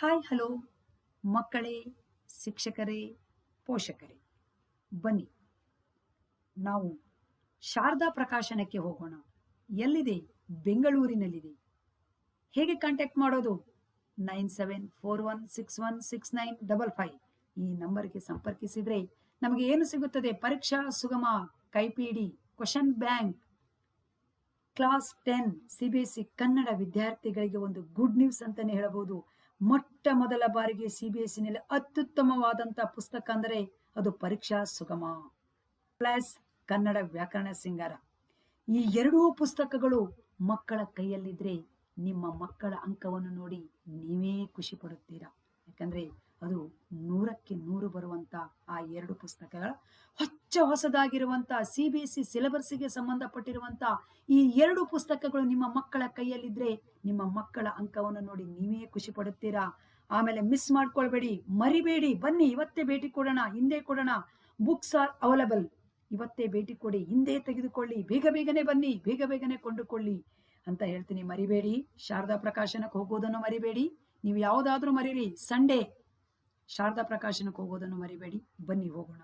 Hi, hello. ಮಕ್ಕಳೇ, ಶಿಕ್ಷಕರೇ, ಪೋಷಕರೇ, ಬನ್ನಿ. ನಾವು ಶಾರದಾ ಪ್ರಕಾಶನಕ್ಕೆ ಹೋಗೋಣ. ಎಲ್ಲಿದೆ? ಬೆಂಗಳೂರಿನಲ್ಲಿದೆ. ಹೇಗೆ ಕಾಂಟ್ಯಾಕ್ಟ್ ಮಾಡೋದು? Nine seven four one six one six nine double five. ಈ ನಂಬರ್ಗೆ ಸಂಪರ್ಕಿಸಿದ್ರೆ ನಮಗೆ ಏನು ಸಿಗುತ್ತದೆ? ಪರೀಕ್ಷಾ ಸುಗಮ, ಕೈಪಿಡಿ, question bank class ten CBSE Kannada ವಿದ್ಯಾರ್ಥಿಗಳಿಗೆ ಒಂದು ಗುಡ್ ನ್ಯೂಸ್ ಅಂತಾನೆ ಹೇಳಬಹುದು ಮೊಟ್ಟ ಮೊದಲ ಬಾರಿಗೆ ಸಿಬಿಎಸ್ಇನಲ್ಲಿ ಅತ್ಯುತ್ತಮವಾದಂತಹ ಪುಸ್ತಕ ಅಂದರೆ ಅದು ಪರೀಕ್ಷಾ ಸುಗಮ. ಪ್ಲಸ್ ಕನ್ನಡ ವ್ಯಾಕರಣ ಸಿಂಗಾರ ಈ ಎರಡೂ ಪುಸ್ತಕಗಳು ಮಕ್ಕಳ ಕೈಯಲ್ಲಿದ್ರೆ ನಿಮ್ಮ ಮಕ್ಕಳ ಅಂಕವನ್ನು ನೋಡಿ ನೀವೇ ಖುಷಿ ಪಡುತ್ತೀರಾ? ಯಾಕಂದ್ರೆ ಅದು ನೂರಕ್ಕೆ ನೂರು ಬರುವಂತ ಆ ಎರಡು ಪುಸ್ತಕಗಳ, ಹೊಚ್ಚ ಹೊಸದಾಗಿರುವಂತ ಸಿ ಬಿ ಎಸ್ ಸಿ ಸಿಲೆಬಸ್ಗೆ ಸಂಬಂಧಪಟ್ಟಿರುವಂತ ಈ ಎರಡು ಪುಸ್ತಕಗಳು ನಿಮ್ಮ ಮಕ್ಕಳ ಕೈಯಲ್ಲಿದ್ರೆ ನಿಮ್ಮ ಮಕ್ಕಳ ಅಂಕವನ್ನು ನೋಡಿ ನೀವೇ ಖುಷಿ ಪಡುತ್ತೀರಾ? ಆಮೇಲೆ ಮಿಸ್ ಮಾಡ್ಕೊಳ್ಬೇಡಿ, ಮರಿಬೇಡಿ, ಬನ್ನಿ ಇವತ್ತೇ ಭೇಟಿ ಕೊಡೋಣ, ಹಿಂದೆ ಕೊಡೋಣ. Books are available. ಇವತ್ತೇ ಭೇಟಿ ಕೊಡಿ, ಹಿಂದೆ ತೆಗೆದುಕೊಳ್ಳಿ, ಬೇಗ ಬೇಗನೆ ಬನ್ನಿ, ಬೇಗ ಬೇಗನೆ ಕೊಂಡುಕೊಳ್ಳಿ ಅಂತ ಹೇಳ್ತೀನಿ. ಮರಿಬೇಡಿ, ಶಾರದಾ ಪ್ರಕಾಶನಕ್ಕೆ ಹೋಗೋದನ್ನು ಮರಿಬೇಡಿ. ನೀವು ಯಾವುದಾದ್ರೂ ಮರೀರಿ, ಸಂಡೇ ಶಾರದಾ ಪ್ರಕಾಶನಕ್ಕೆ ಹೋಗೋದನ್ನು ಮರಿಬೇಡಿ. ಬನ್ನಿ ಹೋಗೋಣ.